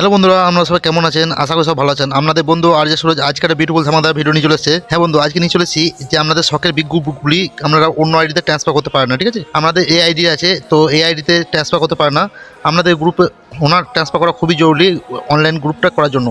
Hello বন্ধুরা আমরা সবাই কেমন আছেন? আশা করি সব ভালো আছেন। আপনাদের বন্ধু আর যে সুরজ আজকের বিউটিফুল ধামাদার ভিডিও নিয়ে চলেছে হ্যাঁ বন্ধু, আজকে নিয়ে চলেছি যে আপনাদের শখের গ্রুপগুলি আপনারা অন্য আইডিতে ট্রান্সফার করতে পারেন না, ঠিক আছে? আমাদের এই আইডি আছে, তো এই আইডিতে ট্রান্সফার করতে পারে না। আপনাদের গ্রুপে ওনার ট্রান্সফার করা খুবই জরুরি অনলাইন গ্রুপটা করার জন্য।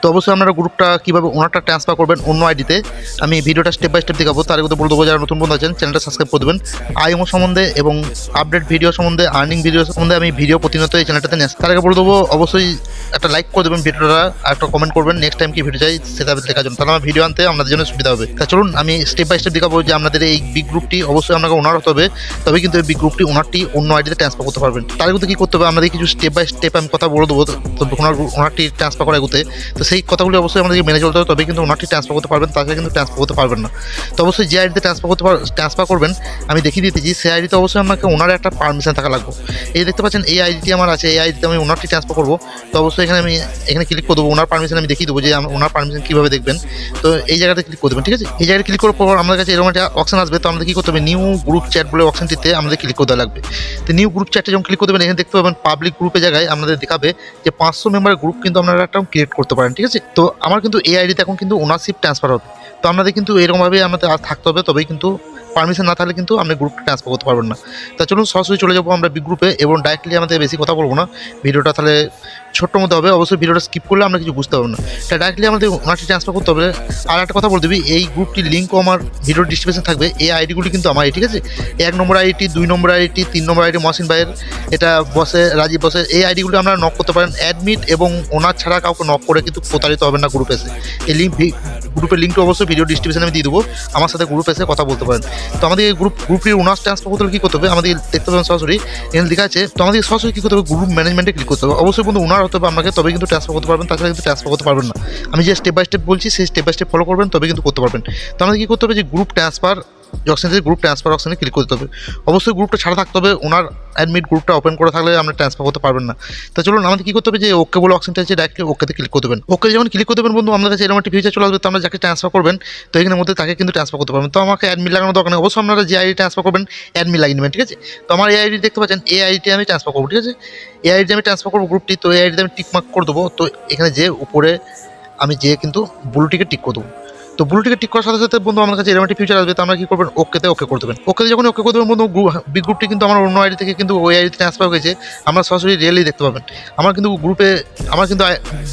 তো অবশ্যই আপনারা গ্রুপটা কীভাবে ওনারটা ট্রান্সফার করবেন অন্য আইডিতে আমি ভিডিওটা স্টেপ বাই স্টেপ দেখাবো। তার আগে বলে দেবো, যারা নতুন বন্ধু আছেন চ্যানেলটা সাবস্ক্রাইব করে দেবেন। আইএমও সম্বন্ধে এবং আপডেট ভিডিও সম্বন্ধে আর্নিং ভিডিও সম্বন্ধে আমি ভিডিও প্রতিনিয়ত এই চ্যানেলটাতে নিয়ে। তার আগে বলে দেবো, অবশ্যই একটা লাইক করে দেবেন ভিডিওটা আর একটা কমেন্ট করবেন নেক্সট টাইম কি ভিডিও চাই সেটা দেখার জন্য। তাহলে আমার ভিডিও আনতে আপনাদের জন্য সুবিধা হবে। তা চলুন, আমি স্টেপ বাই স্টেপ দেখাবো যে আপনাদের এই বিগ গ্রুপটি অবশ্যই আপনাকে ওনার হতে হবে তবে কিন্তু এই বিগ গ্রুপটি ওনারটি অন্য আইডিতে ট্রান্সফার করতে পারবেন। তার আগে কী করতে হবে? আমাদের কিছু স্টেপ বাই স্টেপ আমি কথা বলে দেবো। তো ওনার, ওনারটি ট্রান্সফার করা এগুতে। তো সেই কথাগুলি অবশ্যই আমাদেরকে মেনে চলতে হবে তবে কিন্তু ওনারটি ট্রান্সফার করতে পারবেন তাছাড়া কিন্তু ট্রান্সফার করতে পারবেন না। তো অবশ্যই যে আইডিতে ট্রান্সফার করতে ট্রান্সফার করবেন, আমি দেখিয়ে দিতেছি সেই আইডিতে অবশ্যই আমাকে ওনার একটা পারমিশন থাকা লাগবে। এই দেখতে পাচ্ছেন, এই আইডিটি আমার আছে, এই আইডিতে আমি ওনারটি ট্রান্সফার করব। তো অবশ্যই এখানে আমি, এখানে ক্লিক করে দেবো, ওনার পারমিশন আমি দেখিয়ে দেবো যে ওনার পারমিশন কীভাবে দেখবেন। তো এই জায়গাতে ক্লিক করে দেবেন, ঠিক আছে? এই জায়গায় ক্লিক করার পর আমাদের কাছে এরকম একটা অপশন আসবে, তো আমাদের কী করতে হবে? নিউ গ্রুপ চ্যাট বলে অপশনটিতে আমাদের ক্লিক করতে লাগবে। তো নিউ গ্রুপ চ্যাটে যখন ক্লিক করতে দেবেন, এখানে দেখতে পাবেন পাবলিক গ্রুপে জায়গায় আপনাদের দেখাবে যে পাঁচশো মেম্বারের গ্রুপ কিন্তু আপনারা একটা ক্রিয়েট করতে পারেন, ঠিক আছে? তো আমার কিন্তু এই আইডিতে এখন কিন্তু ওনারশিপ ট্রান্সফার হবে। তো আপনাদের কিন্তু এরকমভাবে আমাদের আর থাকতে হবে, তবেই কিন্তু পারমিশন না থাকলে কিন্তু আপনি গ্রুপটা ট্রান্সফার করতে পারবেন না। তা চলুন সরাসরি চলে যাব আমরা বিগ গ্রুপে এবং ডাইরেক্টলি আমাদের বেশি কথা বলব না। ভিডিওটা তাহলে ছোট্ট মধ্যে হবে, অবশ্যই ভিডিওটা স্কিপ করলে আমরা কিছু বুঝতে পারব না। তা ডাইরেক্টলি আমাদের ওনারটি ট্রান্সফার করতে হবে। আর একটা কথা বলে দিবি, এই গ্রুপটির লিঙ্কও আমার ভিডিও ডিসক্রিপশন থাকবে। এই আইডিগুলি কিন্তু আমার ঠিক আছে? এক নম্বর আইডি দুই নম্বর আইডি তিন নম্বর আইডি মহসিন ভাইয়ের, এটা বসে, রাজীব বসে এই আইডিগুলো আপনারা নক করতে পারেন। অ্যাডমিট এবং ওনার ছাড়া কাউকে নক করে কিন্তু প্রতারিত হবেন না গ্রুপ এসে। এই লিঙ্ক গ্রুপের লিঙ্কটা অবশ্যই ভিডিও ডিসক্রিপশনে আমি দিয়ে দেবো। আমার সাথে গ্রুপ এসে কথা বলতে পারেন। তো আমাদের এই গ্রুপ গ্রুপটির ওনার্স ট্রান্সফার করতে কী করতে হবে? আমাদের দেখতে পাবেন সরাসরি, এখানে লেখা আছে, তো আমাদের সরাসরি কী করতে হবে? গ্রুপ ম্যানেজমেন্টে ক্লিক করতে হবে। অবশ্যই কিন্তু ওনার হতে হবে আপনাকে তবে কিন্তু ট্রান্সফার করতে পারবেন তাছাড়া কিন্তু ট্রান্সফার করতে পারবেন না। আমি যে স্টেপ বাই স্টেপ বলছি, সেই স্টেপ বাই স্টেপ ফলো করবেন, তবে কিন্তু করতে পারবেন। তো আমাদের কী করতে হবে যে গ্রুপ ট্রান্সফার অপশন থেকে গ্রুপ ট্রান্সফার অপশনে ক্লিক করতে হবে। অবশ্যই গ্রুপটা ছাড়া থাকতে হবে, ওনার অ্যাডমিট গ্রুপটা ওপেন করে থাকলে আমরা ট্রান্সফার করতে পারবেন না। তো চলুন, আমাদের কী করতে হবে যে ওকে বলে অপশনটা আছে ডাইরেক্টলি ওকেতে ক্লিক করতে দেবেন। ওকে যখন ক্লিক করতে দেবেন বন্ধু, আমাদের কাছে এরকম একটা ফিচার চলে আসবে, তো আমরা যাকে ট্রান্সফার করবেন, তো এখানের মধ্যে তাকে কিন্তু ট্রান্সফার করতে পারবেন। তো আমাকে অ্যাডমিট লাগানোর দরকার নেই, অবশ্যই আপনারা যে আইডি ট্রান্সফার করবেন অ্যাডমিট লাগিয়ে নেবেন, ঠিক আছে? তো আমার এই আইডি দেখতে পাচ্ছেন এই আইডিটি আমি ট্রান্সফার করব, ঠিক আছে? এই আইডি আমি ট্রান্সফার করব গ্রুপটি তো এই আইডিতে আমি টিক মার্ক করে দেবো, তো এখানে যে উপরে আমি যে কিন্তু ব্লুটিকে টিক করে দেবো। তো ব্লুটিকে টিক করার সাথে সাথে বন্ধু আমার কাছে এরকম একটা ফিচার আসবে, তো আমরা কি করবেন ওকেতে ওকে করে দেবেন। ওকেতে যখন ওকে করে দেবেন বন্ধু বিগ গ্রুপটি কিন্তু আমার অন্য আইডি থেকে কিন্তু ওই আইডিতে ট্রান্সফার হয়েছে। আমরা সরাসরি রিয়েলি দেখতে পাবেন। আমার কিন্তু গ্রুপে আমার কিন্তু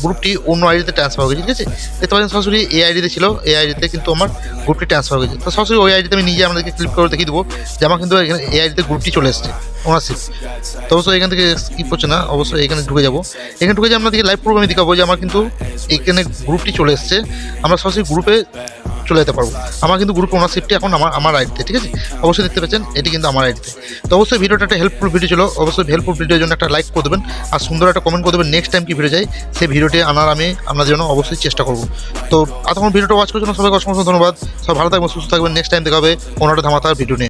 গ্রুপটি অন্য আইডিতে ট্রান্সফার হয়েছে, ঠিক আছে? দেখতে পাচ্ছেন সরাসরি এই আইডিতে ছিল, এই আইডিতে কিন্তু আমার গ্রুপটি ট্রান্সফার হয়েছে। তো সরাসরি ওই আইডিতে আমি নিজে আমাদেরকে ক্লিক করে দেখিয়ে দেবো যে আমার কিন্তু এখানে এই আইডিতে গ্রুপটি চলে এসেছে ওনারশিপ তো অবশ্যই এখান থেকে স্কিপ করছে না, অবশ্যই এখানে ঢুকে যাব। এখানে ঢুকে যে আপনাদেরকে লাইভ প্রোগ্রামে দেখাবো যে আমার কিন্তু এখানে গ্রুপটি চলে এসেছে। আমরা সরাসরি গ্রুপে চলে যেতে পারব। আমার কিন্তু গ্রুপ ওনারশিপটি এখন আমার আমার আইডিতে ঠিক আছে? অবশ্যই দেখতে পাচ্ছেন, এটি কিন্তু আমার আইডিতে তো অবশ্যই ভিডিওটা একটা হেল্পফুল ভিডিও ছিল, অবশ্যই হেল্পফুল ভিডিওর জন্য একটা লাইক করে দেবেন, আর সুন্দর একটা কমেন্ট করে দেবেন নেক্সট টাইম কি ভিডিও যাই সেই ভিডিওটি আনার আমি আপনার জন্য অবশ্যই চেষ্টা করব। তো এতক্ষণ ভিডিওটা ওয়াচ করার জন্য সবাইকে অসংখ্য ধন্যবাদ সব ভালো থাকবেন, সুস্থ থাকবেন নেক্সট টাইম দেখা হবে একটা ধামাতার ভিডিও নিয়ে।